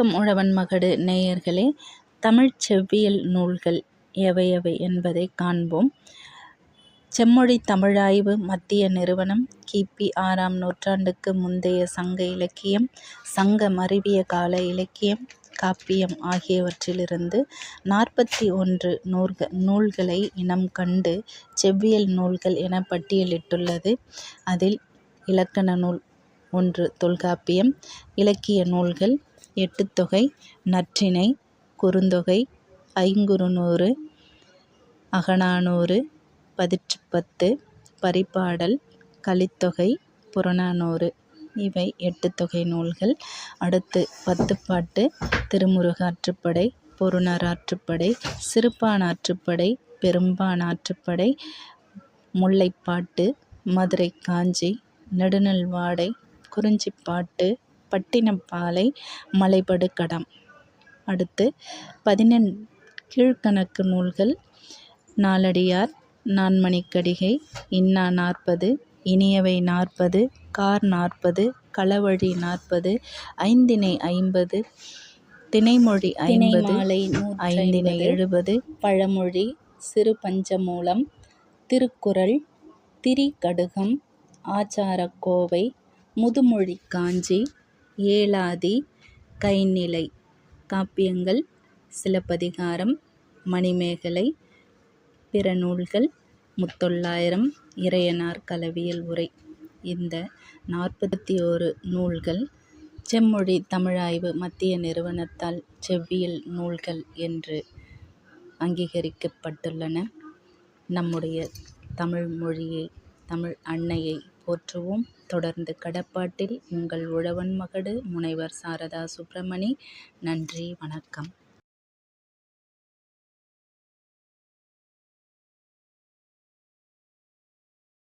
வணக்கம் உழவன் மகடு நேயர்களே. தமிழ் செவ்வியல் நூல்கள் எவையவை என்பதை காண்போம். செம்மொழி தமிழாய்வு மத்திய நிறுவனம் கிபி ஆறாம் நூற்றாண்டுக்கு முந்தைய சங்க இலக்கியம் சங்க மருவிய கால இலக்கியம் காப்பியம் ஆகியவற்றிலிருந்து நாற்பத்தி ஒன்று நூல்க நூல்களை இனம் கண்டு செவ்வியல் நூல்கள் என பட்டியலிட்டுள்ளது. அதில் இலக்கண நூல் ஒன்று தொல்காப்பியம் இலக்கிய நூல்கள் எட்டுத்தொகை நற்றிணை குறுந்தொகை ஐங்குறுநூறு அகநானூறு பதிற்றுப்பத்து பரிபாடல் கலித்தொகை புறநானூறு. இவை எட்டுத்தொகை நூல்கள். அடுத்து பத்துப்பாட்டு திருமுருகாற்றுப்படை பொருணராற்றுப்படை சிறுபானாற்றுப்படை பெரும்பானாற்றுப்படை முல்லைப்பாட்டு மதுரை காஞ்சி நெடுநல்வாடை குறிஞ்சிப்பாட்டு பட்டினப்பாலை மலைபடுகடம் அடுத்து பதினெண் கீழ்க்கணக்கு நூல்கள் நாலடியார் நான்மணிக்கடிகை இன்னா நாற்பது இனியவை நாற்பது கார் நாற்பது களவழி நாற்பது ஐந்திணை ஐம்பது திணைமொழி ஐம்பது ஐந்திணை எழுபது பழமொழி சிறு பஞ்சமூலம் திருக்குறள் திரிகடுகம் ஆச்சாரக்கோவை முதுமொழி காஞ்சி ஏலாதி கைநிலை காப்பியங்கள் சிலப்பதிகாரம் மணிமேகலை பிற நூல்கள் முத்தொள்ளாயிரம் இறையனார் கலவியல் உரை. இந்த நாற்பத்தி ஓரு நூல்கள் செம்மொழி தமிழாய்வு மத்திய நிறுவனத்தால் செவ்வியல் நூல்கள் என்று அங்கீகரிக்கப்பட்டுள்ளன. நம்முடைய தமிழ் மொழியை தமிழ் அன்னையை போற்றுவோம். தொடர்ந்து கடப்பாட்டில் உங்கள் உழவன் மகடு முனைவர் சாரதா சுப்பிரமணி. நன்றி வணக்கம்.